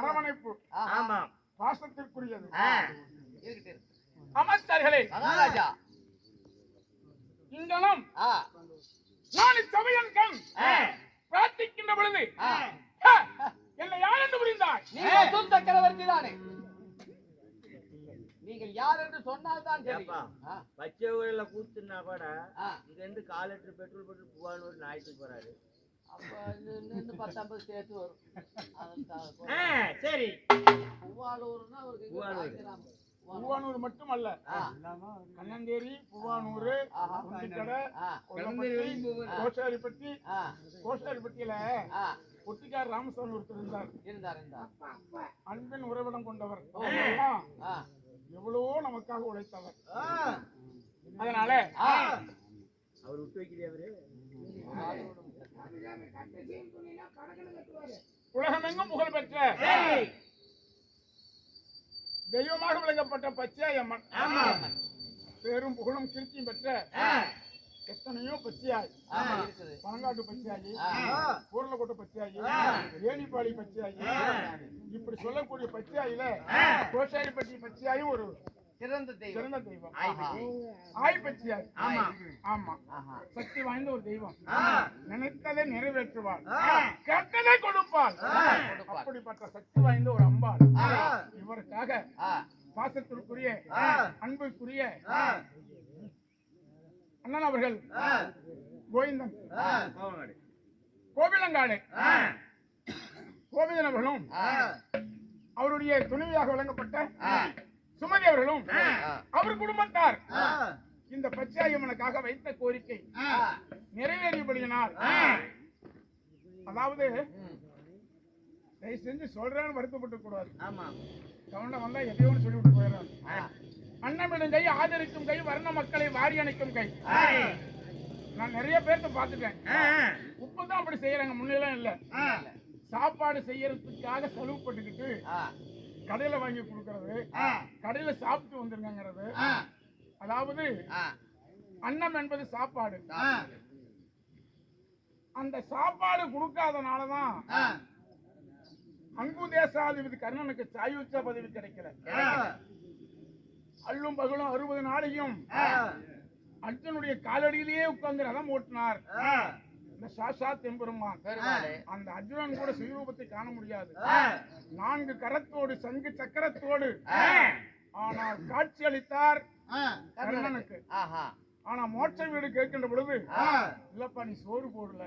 அரவணைப்பு. ஆமாம் பாசத்திற்குரியது. அமைச்சர்களே மகாராஜா இங்கனம் ஆ. நான் இச்சமயம் கண் பிரார்த்திக்கின்ற பொழுது என்னை யார் என்று புரிந்தாய்? நீ வசூல் சக்கரவர்த்தி தானே. நீங்கள் யார் என்று சொன்னால் தான் பச்சை ஊரில் கூத்துனா கூட. இங்க இருந்து கால் லிட்டர் பெட்ரோல் போட்டு புவானூர் நாய்த்துக்கு போறாரு. அப்ப இன்னும் இன்னும் பத்தொன்பது சேர்த்து வரும். சரி. பூவாலூர்னா அவருக்கு. புவானூர் மட்டுமல்ல. ஆ, கண்ணந்தேரி புவானூர் கோஷாரிப்பட்டியில ஆ, ஒட்டிக்கார் ராமசாமி ஒருத்தர் இருந்தார். இருந்தார் அன்பின் உறவிடம் கொண்டவர். எவ்வளவோ நமக்காக உழைத்தவர். அதனால. அவர் விட்டு வைக்கிறே அவரு? உலகமெங்கும் புகழ் பெற்ற தெய்வமாக விளங்கப்பட்ட பச்சையம்மன். பேரும் புகழும் கீர்த்தியும் பெற்ற எத்தனையோ பச்சையாய். பனங்காட்டு பச்சையாகி ஆ, பூர்ணக்கோட்டை பச்சையாகி ஏணிப்பாடி பச்சையாகி இப்படி சொல்லக்கூடிய பச்சையாயில கோஷாரிப்பட்டி பச்சையாயும் ஒரு சிறந்த தெய்வம் சிறந்த தெய்வம் ஆஹா. ஆய் பச்சையாய் ஆமா. ஆமா. சக்தி வாய்ந்த ஒரு தெய்வம். நினைத்ததை நிறைவேற்றுவாள் ஆ. கேட்டதை கொடுப்பாள். அப்படிப்பட்ட சக்தி வாய்ந்த ஒரு அம்பாள். இவருக்காக பாசத்திற்குரிய. அன்புக்குரிய அண்ணன் அவர்கள் கோவிந்தன். கோவிலங்காடு கோவிந்தன் அவர்களும் அவருடைய துணைவியாக வழங்கப்பட்ட சுமதி அவர்களும் அவர் குடும்பத்தார். இந்த பச்சாயம்மனுக்காக வைத்த கோரிக்கை. நிறைவேறியபடியினால். அதாவது. தயவு செஞ்சு சொல்றேன்னு வருத்தப்பட்டு கூடாது. கவனம் வந்தா எதையோ ஒன்று சொல்லிவிட்டு போயிடுறாரு ஆ, அன்னமிடும் கை ஆதரிக்கும் கை வர்ண மக்களை வாரி அணைக்கும் கை. நான் நிறைய பேர்த்த பார்த்துட்டேன். உப்பு தான் அப்படி செய்யறாங்க முன்னெல்லாம் இல்ல. சாப்பாடு செய்யறதுக்காக செலவு பண்ணிக்கிட்டு ஆ, கடையில வாங்கி கொடுக்கறது கடையில சாப்பிட்டு வந்துருங்கிறது அதாவது அன்னம் என்பது சாப்பாடு. அந்த சாப்பாடு கொடுக்காதனாலதான் அங்கு தேசாதிபதி கர்ணனுக்கு சாயுச்ச பதவி கிடைக்கல. அல்லும் பகலும் அறுபது நாளையும் அர்ஜுனுடைய காலடியிலேயே உட்கார்ந்து ரதம் ஓட்டினார். இந்த சாஷா தெம்பெருமான் பெருமாளே. அந்த அர்ஜுனன் கூட சுயரூபத்தை காண முடியாது. நான்கு கரத்தோடு சங்கு சக்கரத்தோடு. ஆனால் காட்சி அளித்தார் கர்ணனுக்கு. ஆனா மோட்ச வீடு கேட்கின்ற பொழுது இல்லப்பா நீ சோறு போடல.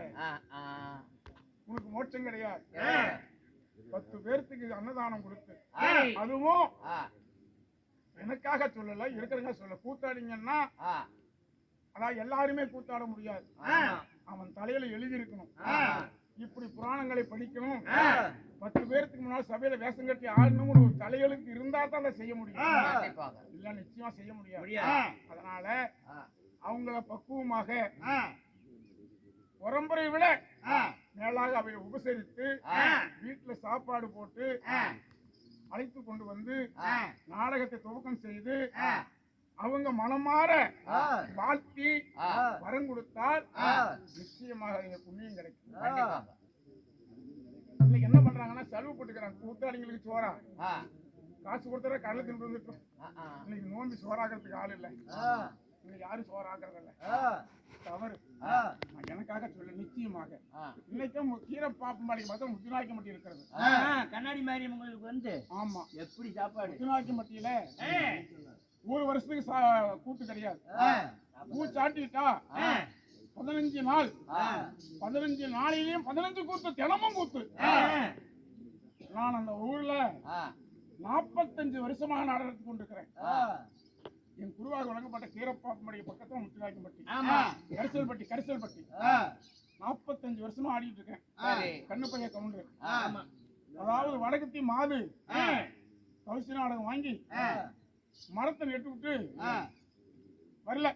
உனக்கு மோட்சம் கிடையாது. பத்து பேர்த்துக்கு அன்னதானம் கொடுத்து. அதுவும் எனக்காக சொல்லல இருக்கிறவங்க சொல்ல. கூத்தாடிங்கன்னா. அதான் எல்லாருமே கூத்தாட முடியாது. அவன் தலையில எழுதி இருக்கணும் ஆ, இப்படி புராணங்களை படிக்கணும். பத்து பேர்த்துக்கு முன்னாடி சபையில வேஷம் கட்டி ஆடணும்னு ஒரு தலையெழுத்து இருந்தா தான் அதை செய்ய முடியும். இல்ல நிச்சயமா செய்ய முடியாது. அதனால அவங்கள பக்குவமாக பரம்பரை விட மேலாக அவை உபசரித்து. வீட்டுல சாப்பாடு போட்டு அழைத்து கொண்டு வந்து. நாடகத்தை துவக்கம் செய்து. அவங்க மனமாற வாழ்த்தி. வரம் கொடுத்தால். நிச்சயமாக நீங்க புண்ணியம் கிடைக்கும். இன்னைக்கு என்ன பண்றாங்கன்னா செலவு போட்டுக்கிறாங்க. கூத்தாளிங்களுக்கு சோறா. காசு கொடுத்தா கடலை தின்று வந்துட்டோம். இன்னைக்கு நோம்பி சோறாக்குறதுக்கு ஆள் இல்லை. இன்னைக்கு யாரும் சோறாக்குறது இல்ல. தவறு. எனக்காக சொல்ல நிச்சயமாக. இன்னைக்கும் கீரை பாப்பம்பாடி பார்த்தா முத்துநாய்க்க மட்டி இருக்கிறது. கண்ணாடி மாதிரி உங்களுக்கு வந்து ஆமா. எப்படி சாப்பாடு? முத்துநாய்க்க மட்டியில ஒரு வருஷத்துக்கு சா- கூட்டு கிடையாது. ஆ, பதினஞ்சு நாள். பதினஞ்சு நாளிலையும் பதினஞ்சு கூத்து தினமும் கூத்து. நான் அந்த ஊர்ல நாற்பத்தஞ்சு வருஷமாக நடத்தி கொண்டிருக்கிறேன். என் குருவாக வழங்கப்பட்ட கீரப்பாப்பம்படி பக்கத்துல ஆமா. கரிசல்பட்டி கரிசல்பட்டி. நாற்பத்தஞ்சு வருஷமா ஆடிட்டு இருக்கேன். கண்ணு பைய கவுண்டர் ஆமா. அதாவது வடக்கத்தி மாது ஆ, கவுசி நாடகம் வாங்கி மரத்தை நெட்டு விட்டு வரல.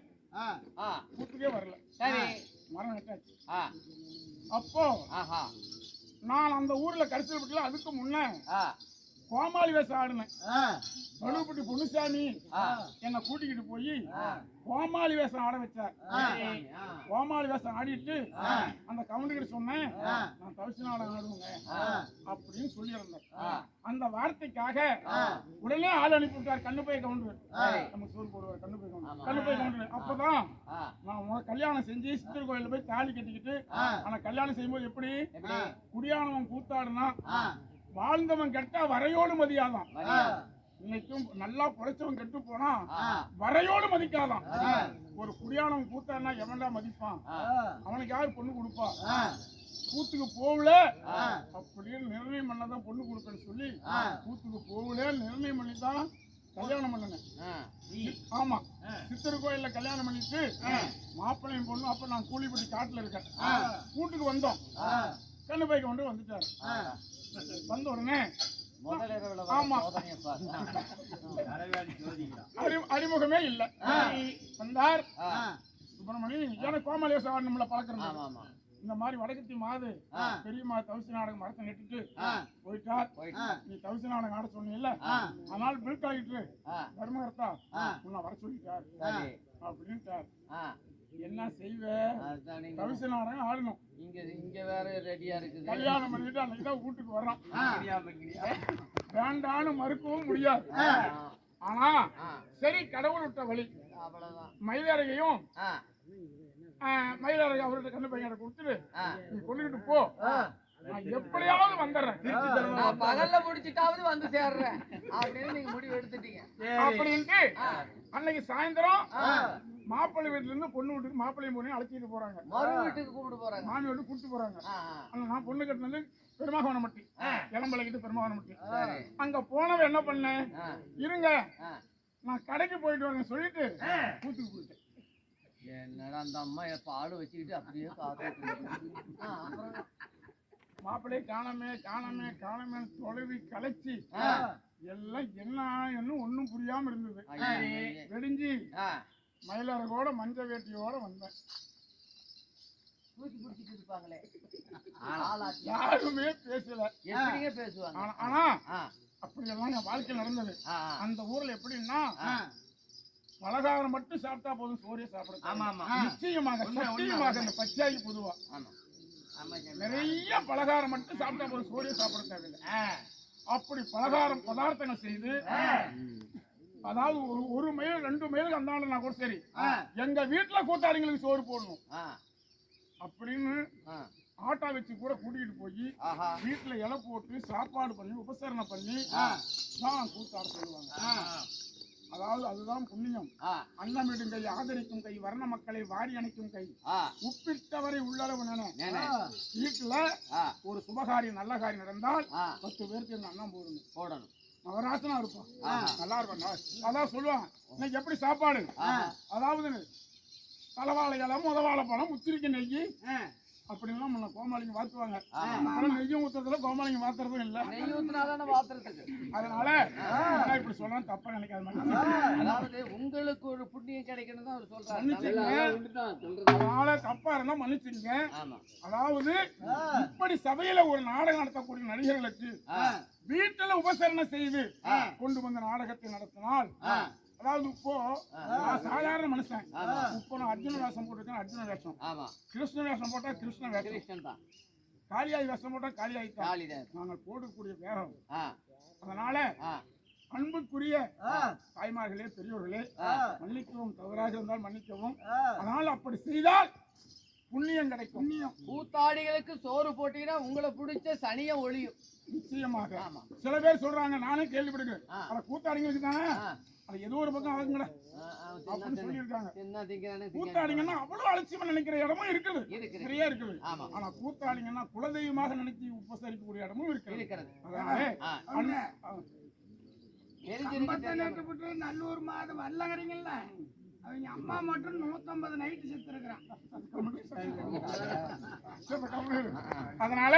கூத்துக்கே வரல. சரி. மரம் நட்டாச்சு. அப்போ ஆஹா. நான் அந்த ஊர்ல கரிசல்பட்டில அதுக்கு முன்ன ஆ, கோமாளி வேஷம் ஆடினேன் ஆ, பழுப்பட்டி பொன்னுசாமி என்னை கூட்டிக்கிட்டு போய். கோமாளி வேஷம் ஆட வச்சார் கோமாளி வேஷம் ஆடிட்டு. அந்த கவுண்டர்கிட்ட சொன்னேன். நான் தவிச்சு நாடகம் ஆடுவேங்க அப்படின்னு சொல்லியிருந்தேன். அந்த வார்த்தைக்காக. உடனே ஆள் அனுப்பி விட்டார் கண்ணு போய் கவுண்டர். நம்ம சோறு போடுவார் கண்ணு போய் ஆமா. கவுண்டர் கண்ணு போய் கவுண்டர் அப்பதான் நான் கல்யாணம் செஞ்சு சித்தர் கோயில்ல போய் தாலி கட்டிக்கிட்டு. ஆனா கல்யாணம் செய்யும்போது எப்படி? குடியானவன் கூத்தாடுனா வாழ்ந்தவன் கெட்டா வரையோடு மதியாதான்? இன்னைக்கும் நல்லா பொழைச்சவன் கெட்டு போனா வரையோடு மதிக்காதான். ஒரு குடியானவன் கூத்தாடுனா எவன்டா மதிப்பான்? அவனுக்கு யார் பொண்ணு கொடுப்பா? கூத்துக்கு போகல. அப்படின்னு நிர்ணயம் பண்ணதான் பொண்ணு கொடுப்பேன்னு சொல்லி. கூத்துக்கு போகல நிர்ணயம் பண்ணி தான் கல்யாணம் பண்ணுங்க. ஆமா. சித்தர் கோயில்ல கல்யாணம் பண்ணிட்டு மாப்பிள்ளையும் பொண்ணு அப்ப நான் கூலிப்பட்டி காட்டுல இருக்கேன். கூட்டுக்கு வந்தோம். கண்ணு பைக்க கொண்டு வந்துட்டாரு. வந்த உடனே அறிமுகமே இல்ல. வந்தார். ஆ, சுப்பிரமணி எனக்கு கோமாலேச நம்மள பழக்கிறோம் ஆமா, ஆமா. இந்த மாதிரி வடக்கத்தி மாது. பெரியம்மா தவிசு நாடகம் மரத்தை நெட்டுட்டு போயிட்டார். போயிட்டு. நீ தவிசு நாடகம் ஆட சொன்னீங்கல்ல. அதனால பில் ஆ, தர்மகர்த்தா. உன்னை வர சொல்லிட்டார். அப்படின்ட்டார். என்ன செய்வ? தவிசு நாடகம் ஆடணும். இங்க இங்க வேற ரெடியா இருக்குது. கல்யாணம் பண்ணிட்டு அன்னைக்கு தான் வீட்டுக்கு வர்றோம் ஆ. வேண்டான்னு மறுக்கவும் முடியாது. ஆனா சரி கடவுள் விட்ட வழி. அவ்வளவுதான். மயிலழகையும் ஆ, மயிலழகை அவர்கிட்ட கண்ணு பையனை கொடுத்துட்டு. நீ கொண்டுகிட்டு போ. எப்படியாவது வந்துடுறேன். பகல்ல முடிச்சிட்டாவது வந்து சேர்றேன். அப்படின்னு நீங்க முடிவு எடுத்துட்டீங்க. அப்படின்ட்டு. அன்னைக்கு சாயந்தரம். மாப்பிள்ளை வீட்டுல இருந்து பொண்ணு வீட்டுக்கு மாப்பிள்ளையும் பொண்ணையும் அழைச்சிட்டு போறாங்க. வீட்டுக்கு கூப்பிட்டு போறாங்க. மாமி வீட்டுக்கு கூட்டிட்டு போறாங்க. ஆ, அங்க நான் பொண்ணு கட்டினது பெருமாகவனமட்டி இளம்பலைக்கிட்டு பெருமாகவனமட்டி. அங்க போனவன் என்ன பண்ணேன் ஆ, இருங்க. நான் கடைக்கு போயிட்டு வரேன் சொல்லிட்டு கூத்துக்கு போயிட்டேன். என்னடா அந்த அம்மா எப்ப ஆளு வச்சுக்கிட்டு அப்படியே மாப்பிள்ளையை காணமே காணமே காணமே தொலைவி கலைச்சி. எல்லாம் என்ன ஒண்ணும் புரியாம இருந்தது. வெடிஞ்சு ஆ, மயிலாரகோட மஞ்ச வேட்டியோட வந்தேன் தூக்கி பிடிச்சிட்டு இருப்பாங்களே ஆளாச்சு. யாருமே பேசல எப்படிங்க பேசுவாங்க ஆனா- அப்படியெல்லாம் என் வாழ்க்கை நடந்தது. அந்த ஊர்ல எப்படின்னா. பலகாரம் மட்டும் சாப்பிட்டா போதும் சோறே சாப்பிட ஆமா, ஆமா. நிச்சயமாக உண்மை. இந்த பச்சாகி பொதுவா ஆமா. ஆமா, ஜெயமணி. நிறைய பலகாரம் மட்டும் சாப்பிட்டா போதும் சோறே சாப்பிட தேவையில்லை அப்படி பலகாரம் பதார்த்தங்கள் செய்து. அதாவது ஒரு ஒரு மைல் ரெண்டு மைலுக்கு அந்தாண்டனா கூட சரி. எங்க வீட்டுல கூத்தாடிங்களுக்கு சோறு போடணும். அப்படின்னு. ஆட்டா வச்சு கூட கூட்டிகிட்டு போய். வீட்டுல இலை போட்டு சாப்பாடு பண்ணி உபசரணை பண்ணி தான் கூத்தாட சொல்லுவாங்க. அதாவது அதுதான் புண்ணியம். அன்னமிடும் கை ஆதரிக்கும் கை வர்ண மக்களை வாரி அணைக்கும் கை. உப்பிட்டவரை உள்ளளவு. வீட்டுல ஒரு சுபகாரியம் நல்ல காரியம் நடந்தால். பத்து பேருக்கு அண்ணன் போடணும். போடணும். நவராசனா இருப்பான். நல்லா இருக்கும் அதான் சொல்லுவாங்க. இன்னைக்கு எப்படி சாப்பாடு? அதாவது தலைவாழை இலை முதவாழை பழம் முத்திரிக்கை நெய் ஆ. அப்படின்லாம் முன்ன கோமாளிங்க வாத்துவாங்க. ஆ. ஆனா நெய்யும் ஊத்துறதுல கோமாளிங்க வாத்துறதும் இல்ல. நெய் ஊத்துனாதானே பாத்திரத்துக்கு அதனால நான் இப்படி சொல்றேன் தப்பா நினைக்காத அதாவது உங்களுக்கு ஒரு புண்ணியம் கிடைக்கணும் தான் அவர் சொல்றாரு. மன்னிச்சுங்க அதனால தப்பா இருந்தா மன்னிச்சுங்க அதாவது இப்படி சபையில ஒரு நாடகம் நடத்தக்கூடிய நடிகர்களுக்கு வீட்டுல உபசரணை செய்து கொண்டு வந்த நாடகத்தை நடத்தினால். அதாவது இப்போ சாதாரண மனுஷன். இப்போ நான் அர்ஜுன வேஷம் போட்டிருக்கேன் அர்ஜுன வேஷம். கிருஷ்ண வேஷம் போட்டா கிருஷ்ண வேஷம். கிருஷ்ணன் தான். காளியாய் வேஷம் போட்டா காளியாய் தான். நாங்கள் போடக்கூடிய வேகம். அதனால அன்புக்குரிய தாய்மார்களே பெரியோர்களே. மன்னிக்கவும் தவறாக இருந்தால் மன்னிக்கவும். அதனால் அப்படி செய்தால் புண்ணியம் கிடைக்கும். புண்ணியம். கூத்தாடிகளுக்கு சோறு போட்டீங்கன்னா உங்களை பிடிச்ச சனிய ஒளியும். நிச்சயமாக. சில பேர் சொல்றாங்க நானே கேள்விப்படுகிறேன் கூத்தாடிங்களுக்கு தானே. அது ஏதோ ஒரு பக்கம் ஆகுங்கடா. அப்படின்னு சொல்லியிருக்காங்க. கூத்தாடிங்கன்னா அவ்வளவு அலட்சியமா நினைக்கிற இடமும் இருக்குது. நிறைய இருக்குது. ஆமா. ஆனா கூத்தாடிங்கன்னா குலதெய்வமாக நினைச்சு உபசரிக்கக்கூடிய இடமும் இருக்கிறது. விட்டு நல்லூர் மாதம் வரலங்கிறீங்கல்ல அவங்க அம்மா மட்டும் நூத்தம்பது நைட்டு செத்து இருக்கிறான். அதனால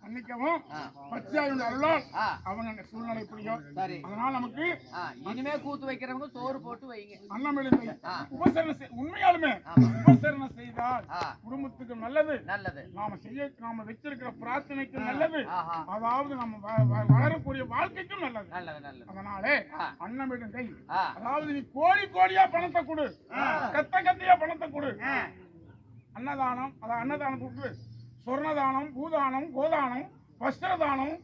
மன்னிக்கவும். பச்சையாயுடைய அருளால் அவங்க அந்த சூழ்நிலை புரியும். அதனால் நமக்கு இனிமே கூத்து வைக்கிறவங்க சோறு போட்டு வைங்க. அன்னமிழந்தை ஆ. உபசரணை செய்- உண்மையாலுமே ஆமா. உபசரணை செய்தால் குடும்பத்துக்கு நல்லது. நல்லது. நாம செய்ய நாம வச்சிருக்கிற பிரார்த்தனைக்கு நல்லது. அதாவது நம்ம வளரக்கூடிய வாழ்க்கைக்கும் நல்லது. நல்லது நல்லது. அதனாலே. அன்னமிடுங்கை ஆ, அதாவது நீ கோடி கோடியா பணத்தை கொடு. கத்த கத்தியா பணத்தை கொடு. அன்னதானம் அதாவது அன்னதானம் கொடு சொர்ணதானம் பூதானம் கோதானம் வஸ்திரதானம்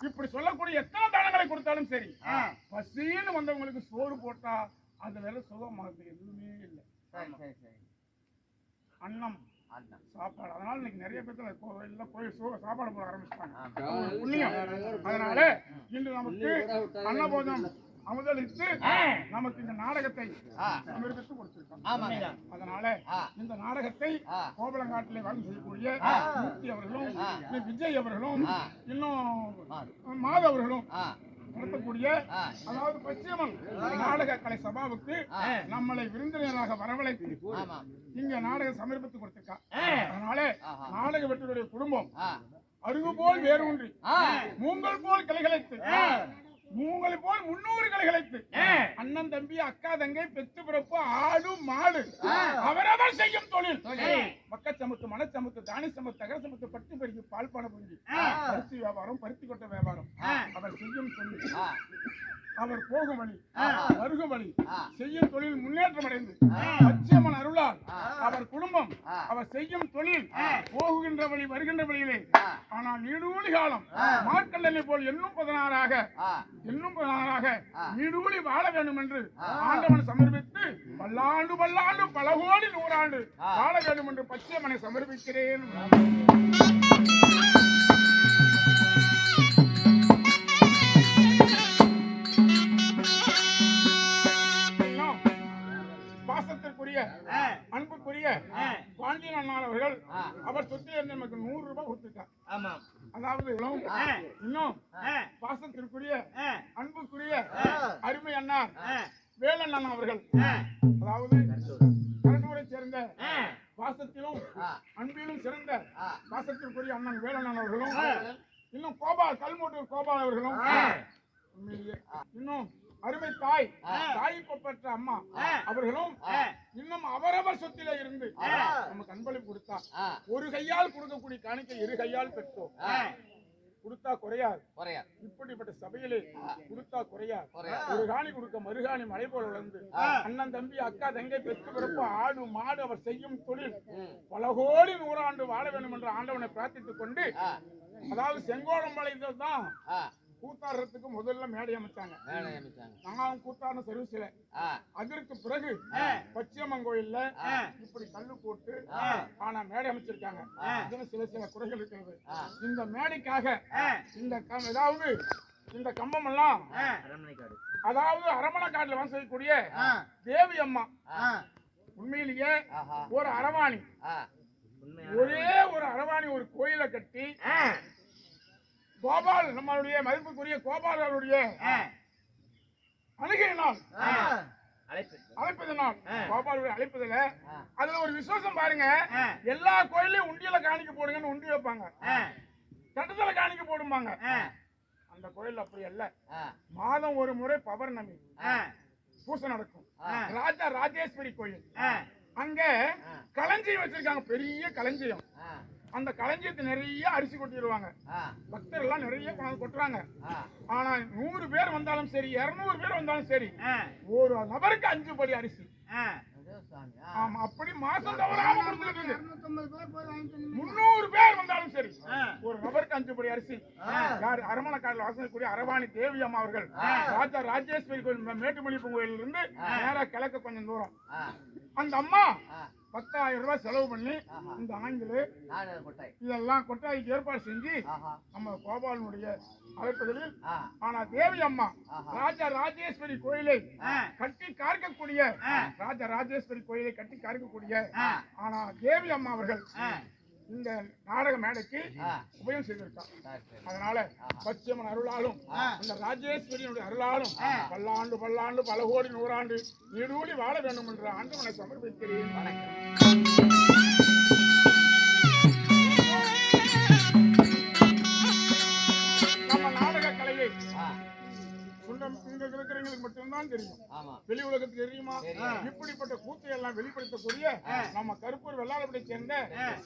இப்படி சொல்லக்கூடிய எத்தனை தானங்களை கொடுத்தாலும் சரி. பசின்னு வந்தவங்களுக்கு சோறு போட்டா அது வேற சுகமாகுது எதுவுமே இல்லை. சரி சரி சரி. அன்னம். சாப்பாடு. அதனால இன்னைக்கு நிறைய பேர் கோயில்ல போய் சோறு சாப்பாடு போட ஆரம்பிச்சிட்டாங்க. அதனால இன்று நமக்கு அன்னபோதம் அமுதளித்து நமக்கு இந்த நாடகத்தை கொடுத்திருக்காங்க ஆமாங்க. அதனால இந்த நாடகத்தை கோபலங்காட்டிலே வாழ்ந்து செய்யக்கூடிய மூர்த்தி அவர்களும் விஜய் அவர்களும். இன்னும் மாத அவர்களும் ஆ, நடத்தக்கூடிய அதாவது பச்சியம்மன் நாடக கலை சபாவுக்கு. நம்மளை விருந்தினராக வரவழைத்து இங்க நாடகம் சமர்ப்பித்து கொடுத்திருக்கா. அதனால. நாடக வெற்றியுடைய குடும்பம் அருகு போல் வேரூன்றி ஆ, மூங்கல் போல் கிளைகளைத்து மூங்கலை போல் முன்னூறு கிளைகளைத்து அண்ணன் தம்பி அக்கா தங்கை பெத்து பிறப்பு ஆடு மாடு. அவரவர் செய்யும் தொழில். தொழில். மக்கச்சமுத்து மனச்சமுத்து தானி சமுத்து தகர சமுத்து பட்டு பெருகி பால் பான புரிஞ்சு பருத்தி வியாபாரம் பருத்தி கொட்டை வியாபாரம். அவர் செய்யும் தொழில். அவர் போகும் வழி. வருகும் வழி. செய்யும் தொழில் முன்னேற்றம் அடைந்து அச்சமன் அருளால். அவர் குடும்பம். அவர் செய்யும் தொழில் போகுகின்ற வழி வருகின்ற வழியிலே. ஆனால் நீடூழி காலம் மார்க்கண்டனை போல் எண்ணும் பதினாறாக இன்னும் பதினாறாக. நீடூழி வாழ வேண்டும் என்று. ஆண்டவன் சமர்ப்பித்து பல்லாண்டு பல்லாண்டு பல கோடி நூறாண்டு. வாழ வேண்டும் என்று பச்சையம்மனை சமர்ப்பிக்கிறேன் பாசத்திற்குரிய அன்புக்குரிய பாண்டியன் அண்ணார் அவர்கள். அவர் இருந்து நமக்கு நூறு ரூபாய் கொடுத்துருக்கார். அதாவது இன்னும் பாசத்திற்குரிய அன்புக்குரிய அருமை அண்ணா வேலன் அண்ணா அவர்கள். அதாவது கரண்டூரை சேர்ந்த பாசத்திலும் அன்பிலும் சிறந்த. பாசத்திற்குரிய அண்ணன் வேலன் அண்ணா அவர்களும் இன்னும் கோபால் கல்மூட்டூர் கோபால் அவர்களும். இன்னும் அருமை தாய் தாய்ப்பு பெற்ற அம்மா. அவர்களும் இன்னும் அவரவர் சொத்தில இருந்து நமக்கு அன்பளிப்பு கொடுத்தா. ஒரு கையால் கொடுக்கக்கூடிய காணிக்கை இரு கையால் பெற்றோம். கொடுத்தா குறையாது. குறையா இப்படிப்பட்ட சபையிலே கொடுத்தா குறையாது. குறையா ஒரு காணி கொடுக்க மறுகாணி மலை போல வளர்ந்து அண்ணன் தம்பி அக்கா தங்கை பெற்று பிறப்பு ஆடு மாடு அவர் செய்யும் தொழில். பல கோடி நூறாண்டு வாழ வேண்டும் என்று ஆண்டவனை பிரார்த்தித்துக் கொண்டு அதாவது செங்கோடம் மலையில் தான் கூத்தாடுறதுக்கு முதல்ல மேடை அமைச்சாங்க. நான் கூத்தாடின சர்வீஸ்ல அதற்கு பிறகு பச்சையம்மன் கோயில்ல இப்படி கல்லு போட்டு ஆனா மேடை அமைச்சிருக்காங்க. இதுல சில சில குறைகள் இருக்கிறது. இந்த மேடைக்காக இந்த அதாவது இந்த கம்பம் எல்லாம் அதாவது அரமணை காட்டுல வசதிக்கூடிய தேவி அம்மா. உண்மையிலேயே ஒரு அரவாணி. ஒரே ஒரு அரவாணி ஒரு கோயிலை கட்டி கோபால் நம்மளுடைய மதிப்புக்குரிய கோபால் அவருடைய அணுகையினால் அழைப்பதனால் கோபாலுடைய அழைப்பதுல. அதுல ஒரு விசுவாசம் பாருங்க. எல்லா கோயிலையும் உண்டியல காணிக்க போடுங்கன்னு உண்டி வைப்பாங்க. தட்டத்துல காணிக்க போடுவாங்க அந்த கோயில் அப்படி அல்ல. மாதம் ஒரு முறை பௌர்ணமி பூசை நடக்கும். ராஜா ராஜேஸ்வரி கோயில். அங்க. களஞ்சியம் வச்சிருக்காங்க. பெரிய களஞ்சியம். அந்த களஞ்சியத்தை நிறைய அரிசி கொட்டிடுவாங்க. பக்தர் எல்லாம் நிறைய கொண்டாந்து கொட்டுறாங்க. ஆனா நூறு பேர் வந்தாலும் சரி இருநூறு பேர் வந்தாலும் சரி ஒரு நபருக்கு அஞ்சு படி அரிசி. ஆமா அப்படி மாசம் தவறாம முன்னூறு பேர் வந்தாலும் சரி ஒரு நபருக்கு அஞ்சு படி அரிசி. யார் அரமணக்காரில் வாசனைக்குரிய அரவாணி தேவி அம்மா அவர்கள் ராஜா ராஜேஸ்வரி கோயில் மேட்டுமணிப்பு கோயிலில் இருந்து நேரா கிழக்கு கொஞ்சம் தூரம். அந்த அம்மா பத்தாயிரம் ரூபாய் செலவு பண்ணி. இந்த கொட்டை இதெல்லாம் கொட்டாய்க்கு ஏற்பாடு செஞ்சு நம்ம கோபாலனுடைய அழைப்புகளில் ஆனா தேவி அம்மா. ராஜா ராஜேஸ்வரி கோயிலை கட்டி காக்கக்கூடிய ராஜா ராஜேஸ்வரி கோயிலை கட்டி காக்கக்கூடிய ஆனா தேவி அம்மா அவர்கள் இந்த நாடக மேடைக்கு உபயம் சரி. அதனால பச்சையம்மன் அருளாலும் இந்த ராஜேஸ்வரியினுடைய அருளாலும் பல்லாண்டு பல்லாண்டு பல கோடி நூறாண்டு நீடூழி வாழ வேண்டும் என்ற ஆண்டவனை சமர்ப்பிக்கிறேன் வணக்கம். இருக்கிறவங்களுக்கு மட்டும்தான் தெரியும். வெளி உலகத்துக்கு தெரியுமா? இப்படிப்பட்ட கூத்தை எல்லாம் வெளிப்படுத்தக்கூடிய நம்ம கருப்பூர் வெள்ளாளப்படி சேர்ந்த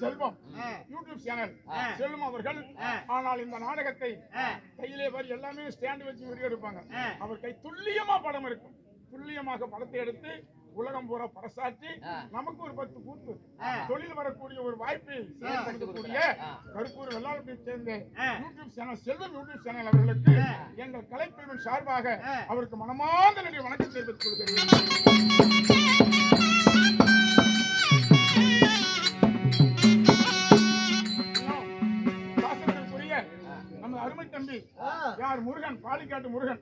செல்வம் யூடியூப் சேனல். செல்வம் அவர்கள் ஆனால் இந்த நாடகத்தை கையிலே வரி எல்லாமே ஸ்டாண்ட் வச்சு வீடியோ எடுப்பாங்க அவர் கை துல்லியமா படம் இருக்கும் துல்லியமாக படத்தை எடுத்து உலகம் பூரா பறைசாற்றி நமக்கு ஒரு பத்து கூத்து. தொழில் வரக்கூடிய ஒரு வாய்ப்பை செயல்படுத்தக்கூடிய கருப்பூர் வெள்ளாளத்தை சேர்ந்த YouTube channel Selvam YouTube channel அவர்களுக்கு எங்கள் கலைப்பிரிவின் சார்பாக அவருக்கு மனமார்ந்த நன்றி வணக்கம் தெரிவித்துக் கொள்கிறேன். யார் முருகன் பாலிக்காட்டு முருகன்.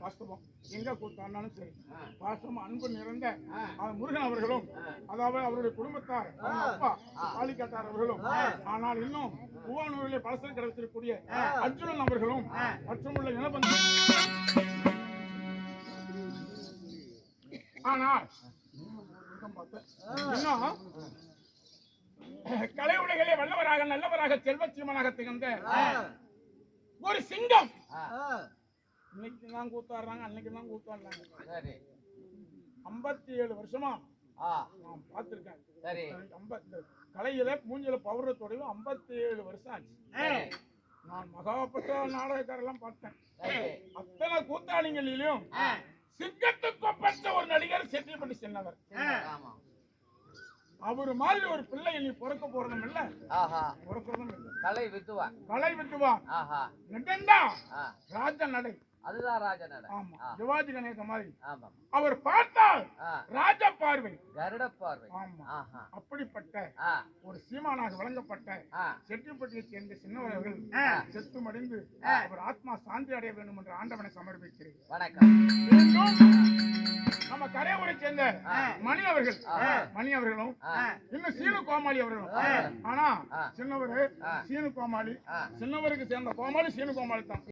வாஸ்தவம். எங்க கூத்தாண்டாலும் சரி. பாசம் அன்பு நிறைந்த முருகன் அவர்களும் அதாவது அவருடைய குடும்பத்தார் அப்பா பாலிக்காட்டார் அவர்களும். ஆனால் இன்னும் பூவானூரிலே பலசல் கிடைத்திருக்கக்கூடிய அர்ஜுனன் அவர்களும் மற்றும் உள்ள இனபந்து ஆனால் இன்னும் கலை உலகிலே வல்லவராக நல்லவராக செல்வச்சீமனாக திகழ்ந்த ஒரு சிங்கம் இன்னைக்கு தான் கூத்தாடுறாங்க அன்னைக்கு தான் கூத்தாடுறாங்க சரி. ஐம்பத்தி ஏழு வருஷமா நான் பார்த்திருக்கேன். சரி. ஐம்பத்தி கலையில மூஞ்சில பவரத்தோடய ஐம்பத்தி ஏழு வருஷம் ஆச்சு. நான் மகாபட்ட நாடகக்காரெல்லாம் பார்த்தேன். அத்தனை கூத்தாளிகளிலும் சிங்கத்துக்கு ஒரு நடிகர் செட்டிப்பட்டி சின்னவர் ஆமா. அவர் மாதிரி ஒரு பிள்ளை நீ பிறக்க போறதும் இல்ல. ஆஹா. பிறக்கிறதும் இல்ல. கலை வித்துவான். கலை விட்டுவான் ஆஹா. ஆ. ராஜ நடை. அதுதான் ராஜனட ஆமா. ஆ. சிவாஜி கணேச மாதிரி. ஆமா. அவர் பார்த்தால் ராஜ பார்வை. கருட பார்வை. ஆமா. ஆஹா. அப்படிப்பட்ட ஒரு சீமானாக வழங்கப்பட்ட செட்டிப்பட்டியை சேர்ந்த சின்னவர்கள் செத்து மடிந்து அவர் ஆத்மா சாந்தி அடைய வேண்டும் என்று ஆண்டவனை சமர்ப்பிக்கிறேன். வணக்கம். நம்ம கரையூரை சேர்ந்த மணி அவர்கள். மணி அவர்களும் இன்னும் சீனு கோமாளி அவர்களும். ஆனா. சின்னவரு. சீனு கோமாளி சின்னவருக்கு சேர்ந்த கோமாளி சீனு கோமாளி தான்